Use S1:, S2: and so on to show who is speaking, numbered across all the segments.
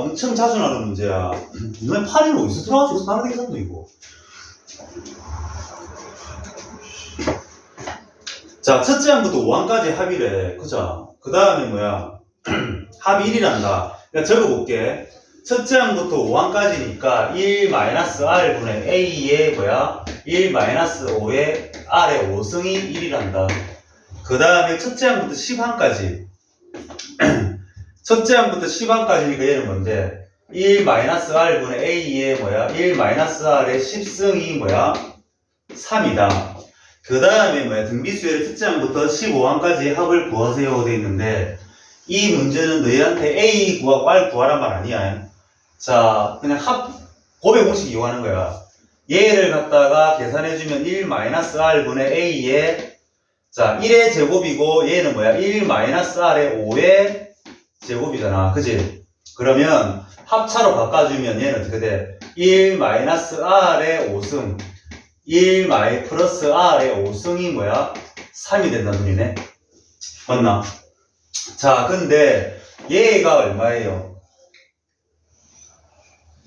S1: 엄청 자주 나오는 문제야. 너네 8일 어디서 들어가지고 다른 계산도 이거. 자, 첫째 항부터 5항까지 합의래. 그죠? 그 다음에 뭐야? 합의 1이란다. 그러니까 적어볼게. 첫째 항부터 5항까지니까 1-r분의 a의 뭐야? 1-5의 r의 5승이 1이란다. 그 다음에 첫째 항부터 10항까지. 첫째 항부터 10항까지니까 얘는 뭔데? 1-r분의 a의 뭐야? 1-r의 10승이 뭐야? 3이다. 그 다음에 뭐야? 등비수열의 첫째 항부터 15항까지 합을 구하세요. 돼 있는데, 이 문제는 너희한테 A 구하고 R 구하란 말 아니야. 자, 그냥 합, 고백 공식 이용하는 거야. 얘를 갖다가 계산해주면 1-r분의 A의, 자, 1의 제곱이고, 얘는 뭐야? 1-r의 5의 제곱이잖아. 그지? 그러면 합차로 바꿔주면 얘는 어떻게 돼? 1-r의 5승. 1 마이 플러스 r의 5승이 뭐야? 3이 된다는 소리네. 맞나? 자, 근데 얘가 얼마예요?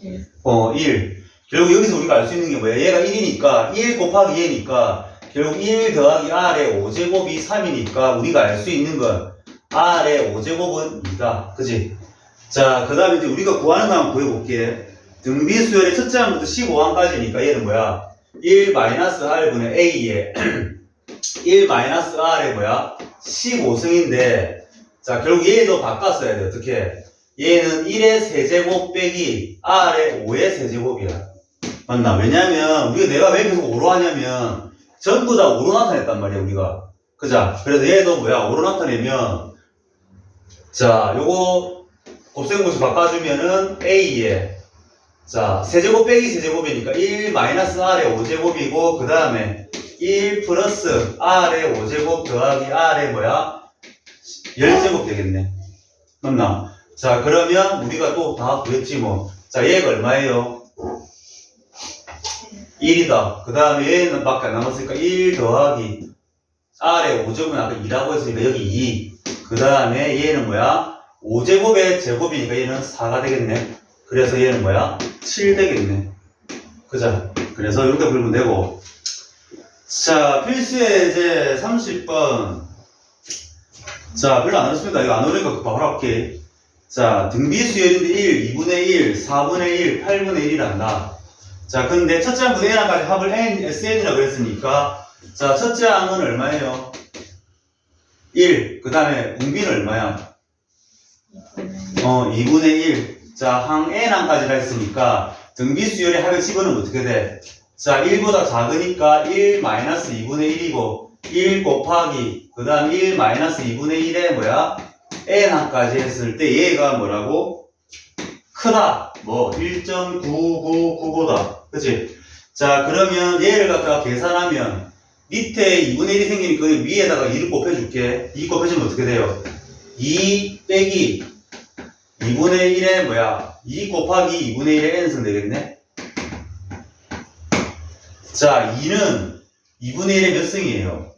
S2: 일.
S1: 어, 1. 결국 여기서 우리가 알 수 있는 게 뭐야? 얘가 1이니까 1 곱하기 얘니까 결국 1 더하기 r의 5제곱이 3이니까 우리가 알 수 있는 건 r의 5제곱은 2다. 그지? 자, 그 다음에 이제 우리가 구하는 거 한번 구해볼게. 등비수열의 첫째 항부터 15항까지니까 얘는 뭐야? 1-r분의 a에 1-r의 뭐야? 15승인데 자 결국 얘도 바꿨어야 돼 어떻게 얘는 1의 세제곱 빼기 r의 5의 세제곱이야 맞나? 왜냐면 우리가 내가 왜 계속 5로 하냐면 전부 다 5로 나타냈단 말이야 우리가 그자 그래서 얘도 뭐야 5로 나타내면 자 요거 곱셈공식 바꿔주면은 a에 자, 세제곱 빼기 세제곱이니까 1 마이너스 r의 5제곱이고 그 다음에 1 플러스 r의 5제곱 더하기 r의 뭐야? 10제곱 되겠네. 맞나? 자, 그러면 우리가 또 다 구했지 뭐. 자, 얘가 얼마예요? 1이다. 그 다음에 얘는 밖에 안 남았으니까 1 더하기 r의 5제곱은 아까 2라고 했으니까 여기 2. 그 다음에 얘는 뭐야? 5제곱의 제곱이니까 얘는 4가 되겠네. 그래서 얘는 뭐야? 7 되겠네. 그죠? 그래서 이렇게 풀면 되고. 자, 필수에 이제 30번. 자, 별로 안 어렵습니다. 이거 안 어려우니까 바로 할게. 자, 등비수열인데 1, 2분의 1, 4분의 1, 8분의 1이란다. 자, 근데 첫째 항부터 n항까지 합을 n, sn이라고 그랬으니까, 자, 첫째 항은 얼마예요? 1. 그 다음에 공비는 얼마야? 어, 2분의 1. 자, 항 n항까지라 했으니까 등비수열의 합을 집어넣으면 어떻게 돼? 자, 1보다 작으니까 1 마이너스 2분의 1이고 1 곱하기 그 다음 1 마이너스 2분의 1에 뭐야? n항까지 했을 때 얘가 뭐라고? 크다. 뭐 1.9999보다. 그치? 자, 그러면 얘를 갖다가 계산하면 밑에 2분의 1이 생기니까 여기 위에다가 2를 곱해줄게. 2 곱해주면 어떻게 돼요? 2 빼기 2분의 1에 뭐야? 2 곱하기 2분의 1에 n승 되겠네? 자, 2는 2분의 1의 몇 승이에요?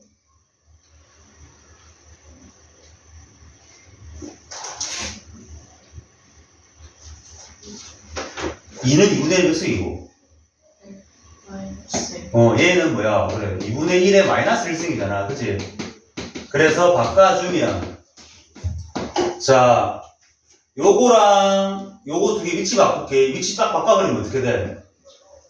S1: (2는 2분의 1의 몇 승이고
S2: 마이너스
S1: 어 얘는 뭐야 그래 2분의 1의 마이너스 1승이잖아 그치 그래서 바꿔주면 자 요거랑 요거 두 개 위치 바꿀게. 위치 딱 바꿔버리면 어떻게 돼?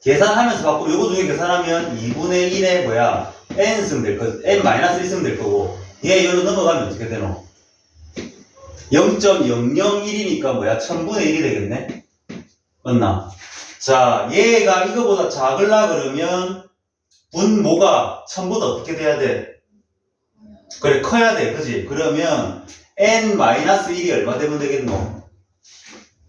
S1: 계산하면서 바꾸고 요거 두 개 계산하면 2분의 1의 뭐야? n승 될 거, n 마이너스 1승 될 거고 얘 여기로 넘어가면 어떻게 되노? 0.001이니까 뭐야? 1000분의 1이 되겠네? 맞나? 자, 얘가 이거보다 작을라 그러면 분모가 1000보다 어떻게 돼야 돼? 그래, 커야 돼. 그지? 그러면 n-1이 얼마 되면 되겠노?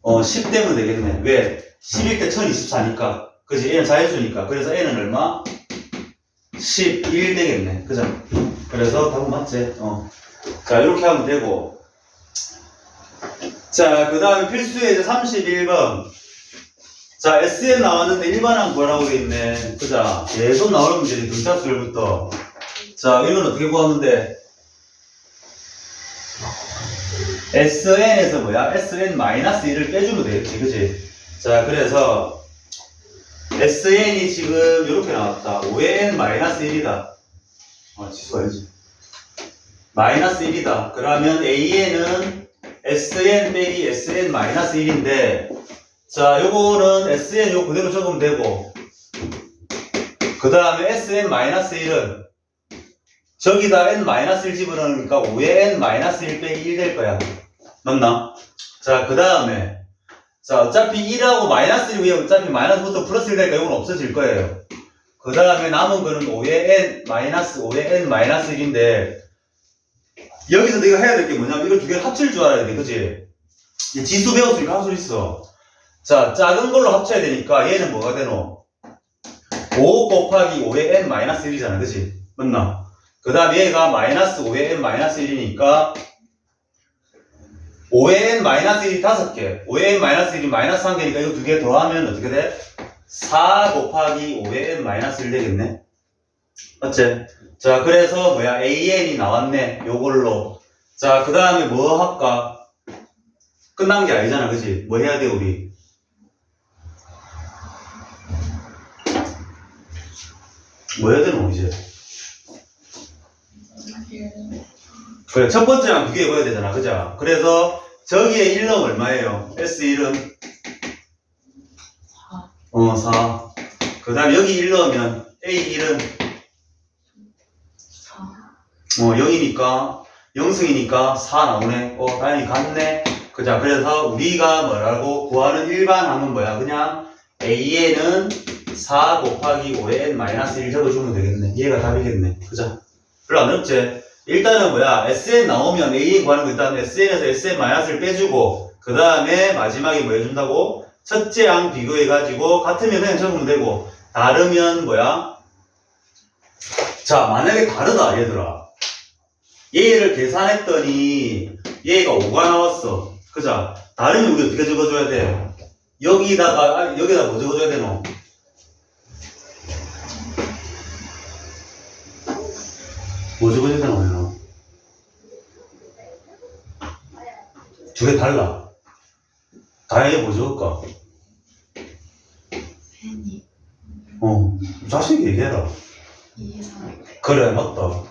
S1: 어, 10 되면 되겠네. 왜? 11대 1024니까. 그지? n은 자연수니까. 그래서 n은 얼마? 11 되겠네. 그죠? 그래서 답은 맞지? 어. 자, 이렇게 하면 되고. 자, 그 다음에 이제 31번. 자, SN 나왔는데 일반항 뭐라고 돼 있네. 그자? 계속 나오는 문제지. 등차수열부터. 자, 이건 어떻게 구하면 돼? SN에서 뭐야? SN-1을 빼주면 되겠지, 그지? 자, 그래서 SN이 지금 이렇게 나왔다. 5N-1이다. 아, 취소해야지. 마이너스 1이다. 그러면 AN은 SN 빼기 SN-1인데, 자, 요거는 SN 요 그대로 적으면 되고, 그 다음에 SN-1은 저기다 n-1 집어넣으니까 5에 n-1 빼기 1 될 거야. 맞나? 자, 그 다음에 자, 어차피 1하고 마이너스 1 위에 어차피 마이너스부터 플러스 1 되니까 이건 없어질 거예요. 그 다음에 남은 거는 5에 n 마이너스 5에 n 마이너스 1인데 여기서 내가 해야 될 게 뭐냐면 이걸 두 개를 합칠 줄 알아야 돼. 그지? 이 지수 배웠으니까 합수 있어. 자, 작은 걸로 합쳐야 되니까 얘는 뭐가 되노? 5 곱하기 5에 n 마이너스 1이잖아. 그지? 맞나? 그 다음 얘가 마이너스 5에 n 마이너스 1이니까 5에 n 마이너스 1이 5개 5에 n 마이너스 1이 마이너스 1개니까 이거 두 개 더하면 어떻게 돼? 4 곱하기 5에 n 마이너스 1 되겠네 맞지? 자 그래서 뭐야 an이 나왔네 요걸로 자 그 다음에 뭐 할까? 끝난 게 아니잖아 그지? 뭐 해야 돼 우리? 뭐 해야 되노 이제? 그래, 첫 번째랑 두개 해봐야 되잖아. 그죠? 그래서 저기에 1은 얼마예요? S1은? 어, 4. 그 다음에 여기 1 넣으면 A1은? 어, 0이니까, 0승이니까 4 나오네. 어, 다행히 같네. 그자, 그래서 우리가 뭐라고 구하는 일반항은 뭐야? 그냥 A에는 4 곱하기 5에 n-1 적어주면 되겠네. 얘가 답이겠네. 그자. 별로 안 어렵지? 일단은 뭐야, SN 나오면 AN 구하는 거 일단 SN에서 SN-를 빼주고, 그 다음에 마지막에 뭐 해준다고? 첫째 항 비교해가지고, 같으면 그냥 적으면 되고, 다르면 뭐야? 자, 만약에 다르다, 얘들아. 얘를 계산했더니, 얘가 5가 나왔어. 그자? 다르면 우리 어떻게 적어줘야 돼? 여기다가, 아, 여기다 뭐 적어줘야 되노? 뭐 되나 오늘 두개 달라 다행히 뭐 적을까?
S2: 팬이
S1: 어 자신있게 얘기해라
S2: 2, 3
S1: 그래 맞다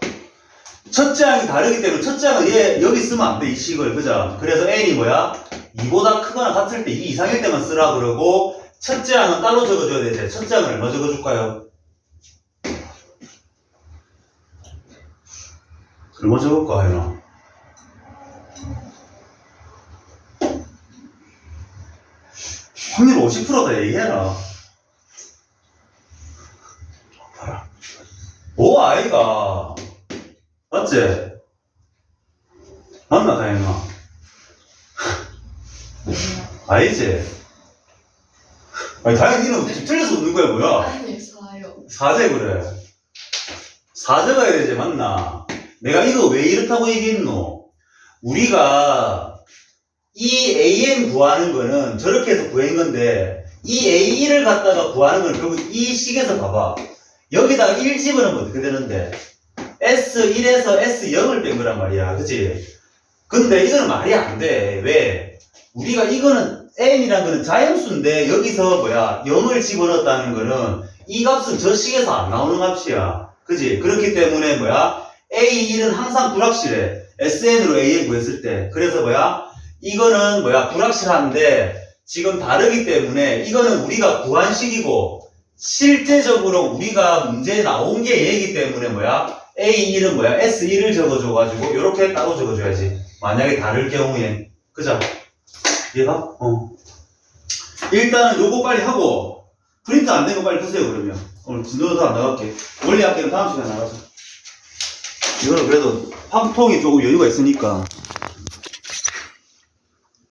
S1: 첫째 항이 다르기 때문에 첫째 항은 얘 여기 쓰면 안 돼 이 식을 그죠? 그래서 n이 뭐야? 2보다 크거나 같을 때 2 이상일 때만 쓰라 그러고 첫째 항은 따로 적어줘야 되지 첫째 항은 얼마 적어줄까요? 얼마 적을까 하연아 확률 50%다 얘기해라 봐라 오 아이가 맞지? 맞나 다행아 아니지? 아니 다행히 틀릴 수 없는 거야 뭐야
S2: 아니 4요
S1: 사제 그래. 사제가 해야 되지, 맞나? 내가 이거 왜 이렇다고 얘기했노? 우리가 이 AN 구하는 거는 저렇게 해서 구한 건데, 이 A1을 갖다가 구하는 건 결국 이 식에서 봐봐. 여기다가 1 집어넣으면 어떻게 되는데? S1에서 S0을 뺀 거란 말이야. 그치? 근데 이거는 말이 안 돼. 왜? 우리가 이거는 n이란 거는 자연수인데 여기서 뭐야 0을 집어넣었다는 거는 이 값은 저 식에서 안 나오는 값이야. 그지? 그렇기 때문에 뭐야? A1은 항상 불확실해. SN으로 AN 구했을 때. 그래서 뭐야? 이거는 뭐야? 불확실한데 지금 다르기 때문에 이거는 우리가 구한 식이고 실제적으로 우리가 문제에 나온 게 얘이기 때문에 뭐야? A1은 뭐야? S1을 적어줘가지고 이렇게 따로 적어줘야지. 만약에 다를 경우에. 그죠? 이해가? 어. 일단은 요거 빨리 하고 프린트 안 된 거 빨리 푸세요 그러면 오늘 진도도 안 나갈게 원리 학기는 다음 시간에 나가자 이거는 그래도 확통이 조금 여유가 있으니까